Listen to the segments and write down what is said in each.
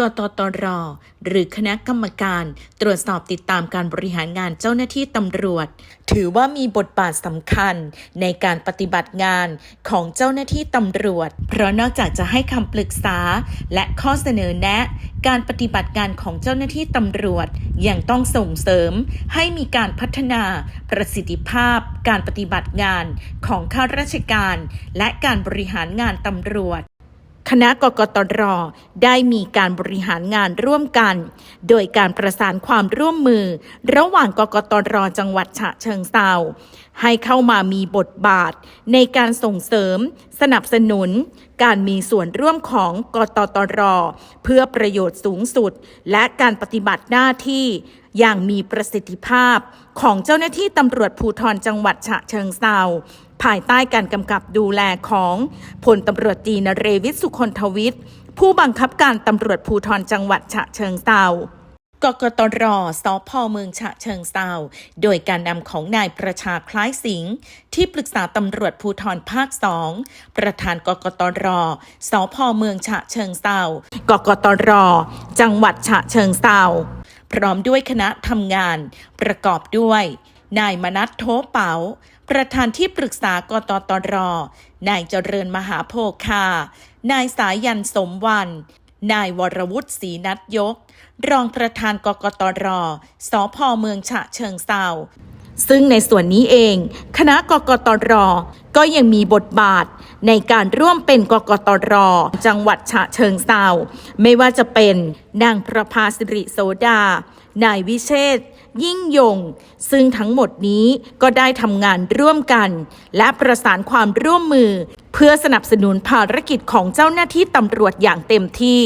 กตตร หรือคณะกรรมการตรวจสอบติดตามการบริหารงานเจ้าหน้าที่ตำรวจ ถือว่ามีบทบาทสำคัญในการปฏิบัติงานของเจ้าหน้าที่ตำรวจ เพราะนอกจากจะให้คำปรึกษาและข้อเสนอแนะ การปฏิบัติงานของเจ้าหน้าที่ตำรวจยังต้องส่งเสริม ให้มีการพัฒนาประสิทธิภาพ การปฏิบัติงานของข้าราชการ และการบริหารงานตำรวจ คณะกกตรได้มีการบริหารงานร่วมกัน โดยการประสานความร่วมมือ ระหว่างกกตรจังหวัดฉะเชิงเซาให้เข้ามามีบทบาท ในการส่งเสริม สนับสนุน การมีส่วนร่วมของกตตร เพื่อประโยชน์สูงสุด และการปฏิบัติหน้าที่อย่างมีประสิทธิภาพของเจ้าหน้าที่ตำรวจภูธรจังหวัดฉะเชิงเซา ภายใต้การกำกับดูแลของพลตำรวจตรีนเรวิทสุคนทวิทย์ผู้บังคับการตำรวจภูธรจังหวัดฉะเชิงเซากกตรสพเมืองฉะเชิงเซาโดยการนำของนายประชาคล้ายสิงห์ที่ปรึกษาตำรวจภูธรภาคสองประธานกกตรสพเมืองฉะเชิงเซากกตรจังหวัดฉะเชิงเซาพร้อมด้วยคณะทำงาน ประกอบด้วย นายมนัทโทเป๋า ประธานที่ปรึกษากตตร นายเจริญมหาโพคา นายสายันสมวัน นายวรวุฒิศรีนัทยก รองประธานกกตร สพเมืองฉะเชิงเซาซึ่งในส่วนนี้เอง คณะกกตร ก็ยังมีบทบาทในการร่วมเป็นกกตร จังหวัดฉะเชิงเซาไม่ว่าจะเป็นนางประภาสิริโสดา นายวิเชษ ยิ่งยง ซึ่งทั้งหมดนี้ก็ได้ทำงานร่วมกัน และประสานความร่วมมือ เพื่อสนับสนุนภารกิจของเจ้าหน้าที่ตำรวจอย่างเต็มที่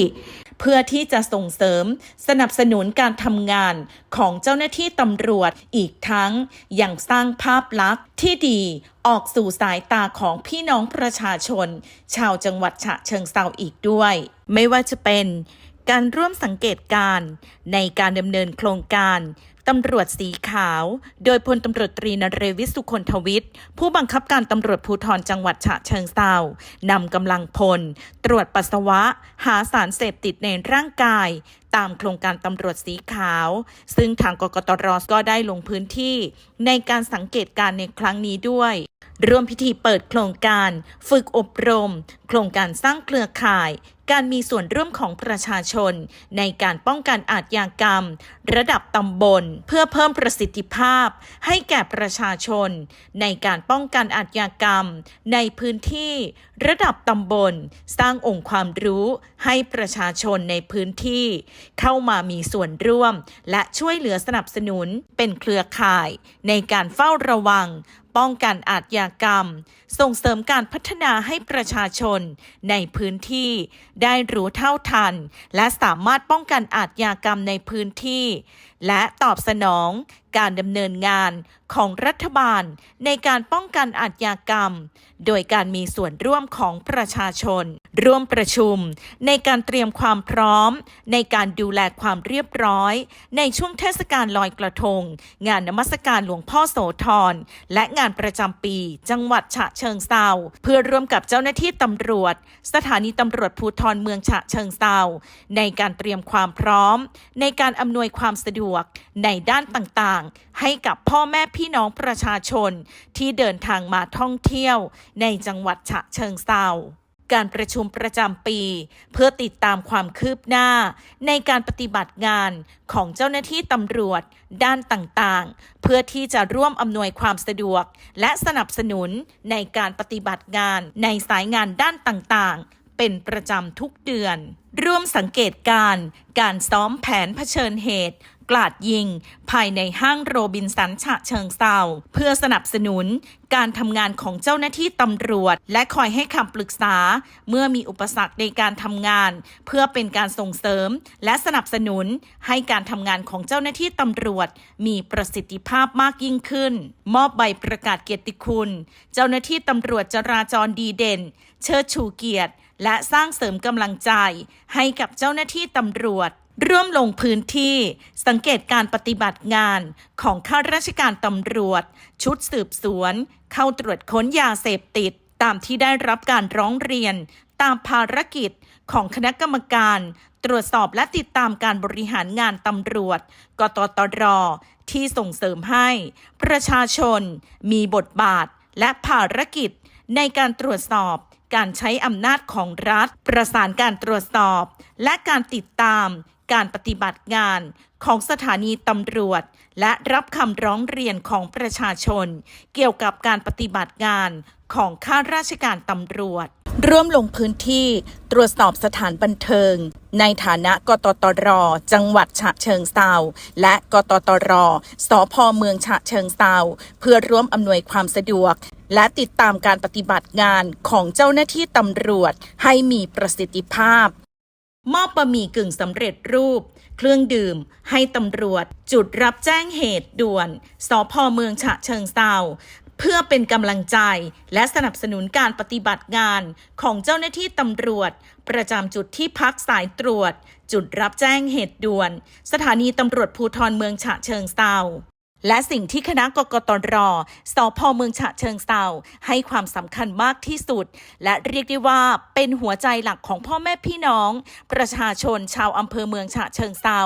เพื่อที่จะส่งเสริมสนับสนุนการทำงานของเจ้าหน้าที่ตำรวจอีกทั้งยังสร้างภาพลักษณ์ที่ดีออกสู่สายตาของพี่น้องประชาชน ชาวจังหวัดฉะเชิงเซาอีกด้วย ไม่ว่าจะเป็นการร่วมสังเกตการในการดำเนินโครงการ ตำรวจสีขาว โดยพลตำรวจตรีนเรวิทย์สุคนทวิทย์ ผู้บังคับการตำรวจภูธรจังหวัดฉะเชิงเซานำกำลังพล ตรวจปัสสาวะ หาสารเสพติดในร่างกาย ตามโครงการตำรวจสีขาว ซึ่งทางกกตรก็ได้ลงพื้นที่ ในการสังเกตการณ์ในครั้งนี้ด้วยร่วมพิธีเปิดโครงการ ฝึกอบรม โครงการสร้างเครือข่าย การมีส่วนร่วมของประชาชน ในการป้องกันอาชญากรรม ระดับตำบล เพื่อเพิ่มประสิทธิภาพ ให้แก่ประชาชน ในการป้องกันอาชญากรรม ในพื้นที่ ระดับตำบล สร้างองค์ความรู้ให้ประชาชนในพื้นที่ เข้ามามีส่วนร่วม และช่วยเหลือสนับสนุนเป็นเครือข่าย ในการเฝ้าระวัง ป้องกันอาชญากรรม ส่งเสริมการพัฒนาให้ประชาชนในพื้นที่ได้รู้เท่าทัน และสามารถป้องกันอาชญากรรมในพื้นที่ และตอบสนองการดำเนินงานของรัฐบาลในการป้องกันอาชญากรรม โดยการมีส่วนร่วมของประชาชน ร่วมประชุม ในการเตรียมความพร้อม ในการดูแลความเรียบร้อย ในช่วงเทศกาลลอยกระทง งานนมัสการหลวงพ่อโสธรและงานประจำปี จังหวัดฉะเชิงเซาเพื่อร่วมกับเจ้าหน้าที่ตำรวจ สถานีตำรวจภูธรเมืองฉะเชิงเซาในการเตรียมความพร้อม ในการอำนวยความสะดวกในด้านต่างๆ ให้กับพ่อแม่พี่น้องประชาชน ที่เดินทางมาท่องเที่ยว ในจังหวัดฉะเชิงเซา การประชุมประจำปี เพื่อติดตามความคืบหน้า ในการปฏิบัติงานของเจ้าหน้าที่ตำรวจ ด้านต่างๆ เพื่อที่จะร่วมอำนวยความสะดวก และสนับสนุนในการปฏิบัติงานในสายงานด้านต่างๆ เป็นประจำทุกเดือน ร่วมสังเกตการ การซ้อมแผนเผชิญเหตุ กลาดยิง ภายในห้างโรบินสันฉะเชิงเซาเพื่อสนับสนุนการทำงานของเจ้าหน้าที่ตำรวจ และคอยให้คำปรึกษา เมื่อมีอุปสรรคในการทำงาน เพื่อเป็นการส่งเสริม และสนับสนุนให้การทำงานของเจ้าหน้าที่ตำรวจ มีประสิทธิภาพมากยิ่งขึ้น มอบใบประกาศเกียรติคุณ เจ้าหน้าที่ตำรวจจราจรดีเด่น เชิดชูเกียรติ และสร้างเสริมกำลังใจ ให้กับเจ้าหน้าที่ตำรวจ ร่วมลงพื้นที่สังเกตการปฏิบัติงานของข้าราชการตำรวจ ชุดสืบสวน เข้าตรวจค้นยาเสพติด ตามที่ได้รับการร้องเรียน ตามภารกิจของคณะกรรมการ ตรวจสอบและติดตามการบริหารงานตำรวจ กตตร ที่ส่งเสริมให้ ประชาชน มีบทบาทและภารกิจ ในการตรวจสอบการใช้อำนาจของรัฐ ประสานการตรวจสอบ และการติดตาม การปฏิบัติงานของสถานีตำรวจ และรับคำร้องเรียนของประชาชน เกี่ยวกับการปฏิบัติงานของข้าราชการตำรวจ ร่วมลงพื้นที่ตรวจสอบสถานบันเทิง ในฐานะกตตร จังหวัดฉะเชิงเซาและกตตรสพเมืองฉะเชิงเซาเพื่อร่วมอำนวยความสะดวก และติดตามการปฏิบัติงานของเจ้าหน้าที่ตำรวจให้มีประสิทธิภาพ มอบบะหมี่กึ่งสำเร็จรูป เครื่องดื่ม ให้ตำรวจ จุดรับแจ้งเหตุด่วนสพเมืองฉะเชิงเซาเพื่อเป็นกำลังใจและสนับสนุนการปฏิบัติงานของเจ้าหน้าที่ตำรวจ ประจำจุดที่พักสายตรวจ จุดรับแจ้งเหตุด่วน สถานีตำรวจภูธรเมืองฉะเชิงเซา และสิ่งที่คณะกกตรสพเมืองฉะเชิงเซาให้ความสำคัญมากที่สุด และเรียกได้ว่าเป็นหัวใจหลักของพ่อแม่พี่น้อง ประชาชนชาวอำเภอเมืองฉะเชิงเซา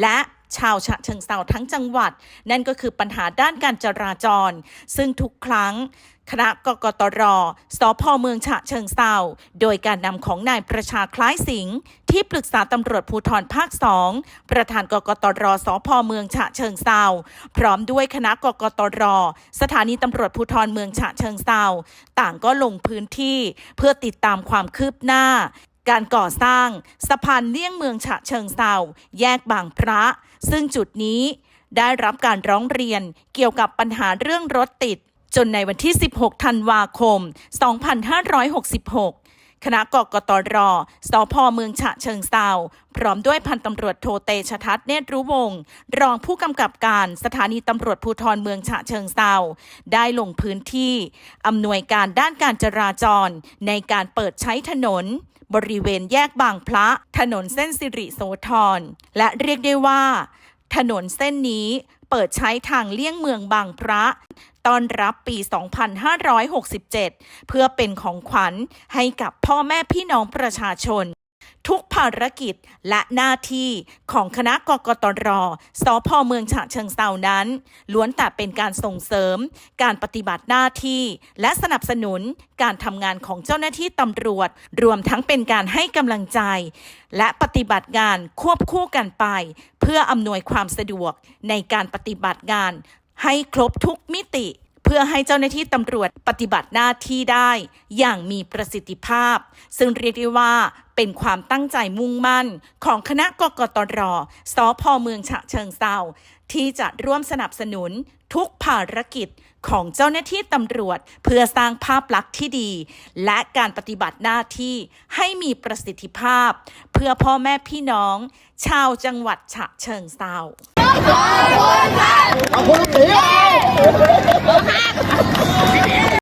และ ชาวฉะเชิงเซาทั้งจังหวัด นั่นก็คือปัญหาด้านการจราจร ซึ่งทุกครั้งคณะกกตร สพเมืองฉะเชิงเซาโดยการนำของนายประชาคล้ายสิงห์ที่ปรึกษาตำรวจภูธรภาคสองประธานกกตร สพเมืองฉะเชิงเซาพร้อมด้วยคณะกกตร สถานีตำรวจภูธรเมืองฉะเชิงเซาต่างก็ลงพื้นที่เพื่อติดตามความคืบหน้า การก่อสร้างสะพานเลี่ยงเมืองฉะเชิงเซาแยกบางพระ ซึ่งจุดนี้ได้รับการร้องเรียนเกี่ยวกับปัญหาเรื่องรถติด จนในวันที่ 16 ธันวาคม 2566 คณะกกตรสพเมืองฉะเชิงเซาพร้อมด้วยพันตำรวจโทเตชทัศน์เนตรรู้วง รองผู้กำกับการสถานีตำรวจภูธรเมืองฉะเชิงเซาได้ลงพื้นที่อำนวยการด้านการจราจร ในการเปิดใช้ถนน บริเวณแยกบางพระ ถนนเส้นสิริโสธรและเรียกได้ว่า ถนนเส้นนี้ เปิดใช้ทางเลี่ยงเมืองบางพระต้อนรับปี 2567 เพื่อเป็นของขวัญให้กับพ่อแม่พี่น้องประชาชน ทุกภารกิจและหน้าที่ของคณะกกตรสพเมืองฉะเชิงเซานั้น ล้วนแต่เป็นการส่งเสริม การปฏิบัติหน้าที่ และสนับสนุนการทำงานของเจ้าหน้าที่ตำรวจ รวมทั้งเป็นการให้กำลังใจ และปฏิบัติงานควบคู่กันไป เพื่ออำนวยความสะดวกในการปฏิบัติงาน ให้ครบทุกมิติ เพื่อให้เจ้าหน้าที่ตำรวจปฏิบัติหน้าที่ได้อย่างมีประสิทธิภาพ ซึ่งเรียกได้ว่าเป็นความตั้งใจมุ่งมั่นของคณะกกตรสพเมืองฉะเชิงเซาที่จะร่วมสนับสนุนทุกภารกิจของเจ้าหน้าที่ตำรวจ เพื่อสร้างภาพลักษณ์ที่ดี และการปฏิบัติหน้าที่ให้มีประสิทธิภาพ เพื่อพ่อแม่พี่น้อง ชาวจังหวัดฉะเชิงเซา ขอบคุณครับขอบคุณครับ